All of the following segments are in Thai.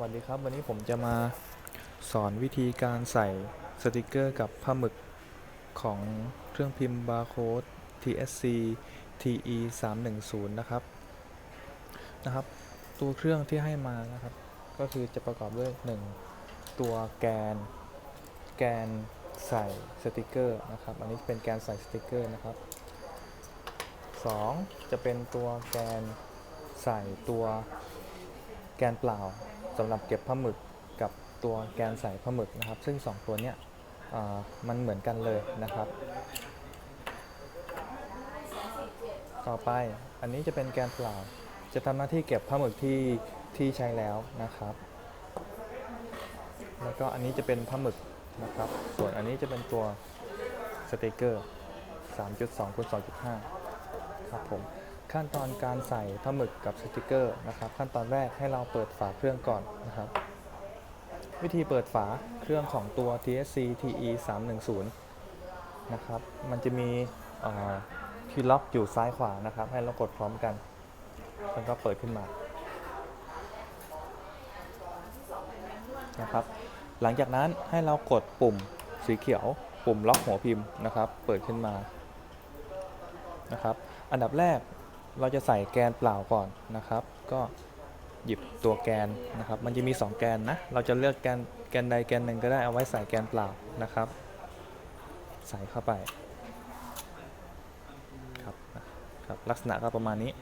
วัสดีครับ วันนี้ผมจะมาสอนวิธีการใส่สติกเกอร์กับผ้าหมึกของเครื่องพิมพ์บาร์โค้ด TSC TE 310นะครับนะครับ ตัวเครื่องที่ให้มานะครับ ก็คือจะประกอบด้วย 1 ตัวแกน แกนใส่สติกเกอร์นะครับ อันนี้เป็นแกนใส่สติกเกอร์นะครับ 2 จะเป็นตัวแกนใส่ตัวแกนเปล่า สำหรับเก็บผ้าหมึกกับตัวแกนใส่ผ้าหมึกนะครับ ซึ่ง 2 ตัวเนี้ยมันเหมือนกันเลยนะครับ ต่อไปอันนี้จะเป็นแกนเปล่า จะทำหน้าที่เก็บผ้าหมึกที่ที่ใช้แล้วนะครับ แล้วก็อันนี้จะเป็นผ้าหมึกนะครับ ส่วนอันนี้จะเป็นตัวสติกเกอร์3.2คูณ2.5ครับผม ขั้นตอนการใส่ผ้าหมึกกับสติกเกอร์นะครับ ขั้นตอนแรกให้เราเปิดฝาเครื่องก่อนนะครับ วิธีเปิดฝาเครื่องของตัว TSC TE 310นะครับ มันจะมีที่ล็อกอยู่ซ้ายขวานะครับ ให้เรากดพร้อมกันแล้วก็เปิดขึ้นมานะครับ หลังจากนั้นให้เรากดปุ่มสีเขียวปุ่มล็อกหัวพิมพ์นะครับ เปิดขึ้นมานะครับ อันดับแรก เราจะใส่แกนเปล่าก่อนนะครับ ก็หยิบตัวแกนนะครับ มันจะมี 2 แกนนะ เราจะเลือกแกนแกนใดแกนหนึ่งก็ได้เอาไว้ใส่แกนเปล่านะครับ ใส่เข้าไปครับครับลักษณะก็ประมาณนี้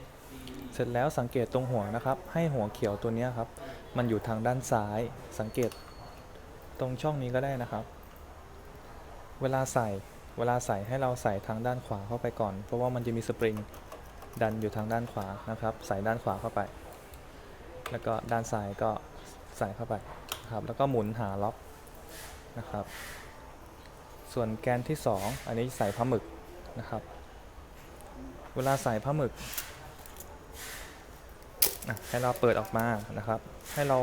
เสร็จแล้วสังเกตตรงหัวนะครับ ให้หัวเขียวตัวนี้ครับ มันอยู่ทางด้านซ้ายสังเกตตรงช่องนี้ก็ได้นะครับ เวลาใส่เวลาใส่ให้เราใส่ทางด้านขวาเข้าไปก่อน เพราะว่ามันจะมีสปริง ดันอยู่ทางด้านขวานะครับใส่ด้านขวาเข้าไป แล้วก็ด้านซ้ายก็ใส่เข้าไปครับแล้วก็หมุนหาล็อกนะครับ ส่วนแกนที่ 2 อันนี้ใส่ผ้าหมึกนะครับ เวลาใส่ผ้าหมึกให้เราเปิดออกมานะครับ ให้เรา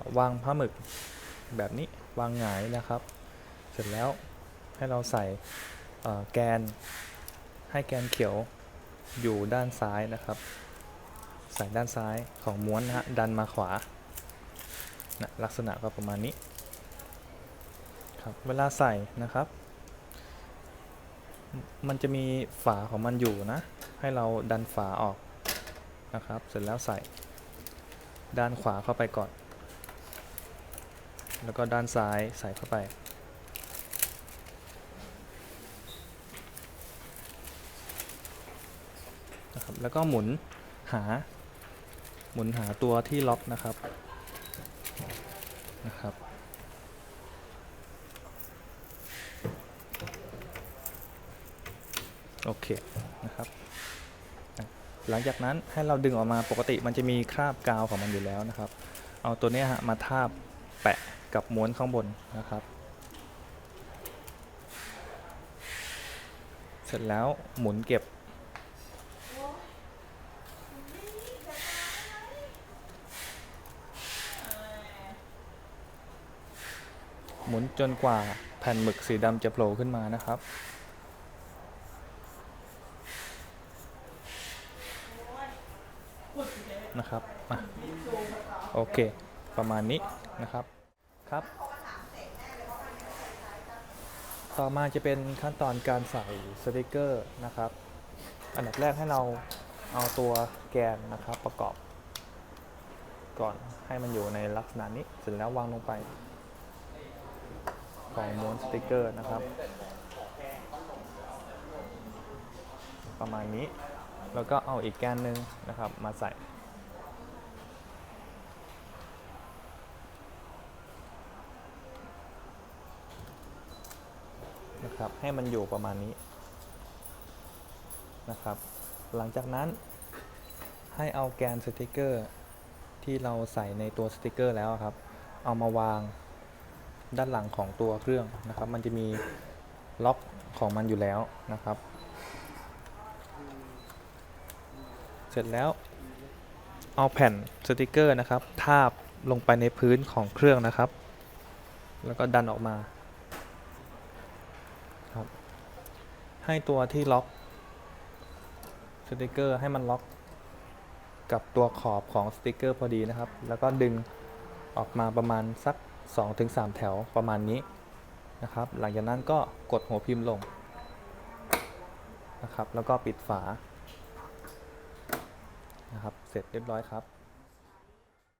าวางผ้าหมึกแบบนี้วางหงายนะครับ เสร็จแล้วให้เราใส่แกนให้แกนเขียว อยู่ด้านซ้ายนะครับใส่ด้านซ้ายของม้วนนะฮะดันมาขวานะลักษณะก็ประมาณนี้ครับเวลาใส่นะครับ มันจะมีฝาของมันอยู่นะ ให้เราดันฝาออกนะครับ เสร็จแล้วใส่ด้านขวาเข้าไปก่อน แล้วก็ด้านซ้ายใส่เข้าไป นะครับ แล้วก็หมุนหา หมุนหาตัวที่ล็อกนะครับ นะครับ โอเค นะครับ หลังจากนั้นให้เราดึงออกมาปกติมันจะมีคราบกาวของมันอยู่แล้วนะครับ เอาตัวนี้ฮะมาทาบแปะกับม้วนข้างบนนะครับเสร็จแล้วหมุนเก็บ หมุนจนกว่าแผ่นหมึกสีดำจะโผล่ขึ้นมานะครับนะครับมาโอเค ประมาณนี้นะครับ ครับ ต่อมาจะเป็นขั้นตอนการใส่สติกเกอร์นะครับ อันดับแรกให้เราเอาตัวแกนนะครับประกอบ ก่อนให้มันอยู่ในลักษณะนี้ เสร็จแล้ววางลงไป ของม้วนสติกเกอร์นะครับ ประมาณนี้ แล้วก็เอาอีกแกนหนึ่งนะครับมาใส่นะครับให้มันอยู่ประมาณนี้นะครับ หลังจากนั้นให้เอาแกนสติกเกอร์ที่เราใส่ในตัวสติกเกอร์แล้วครับ เอามาวาง ด้านหลังของตัวเครื่องนะครับ มันจะมีล็อกของมันอยู่แล้วนะครับ เสร็จแล้วเอาแผ่นสติกเกอร์นะครับ ทาบลงไปในพื้นของเครื่องนะครับ แล้วก็ดันออกมาครับให้ตัวที่ล็อกสติกเกอร์ให้มันล็อกกับตัวขอบของสติกเกอร์พอดีนะครับ แล้วก็ดึงออกมาประมาณสัก 2-3 แถวประมาณนี้นะครับ หลังจากนั้นก็กดหัวพิมพ์ลงนะครับ แล้วก็ปิดฝานะครับ เสร็จเรียบร้อยครับ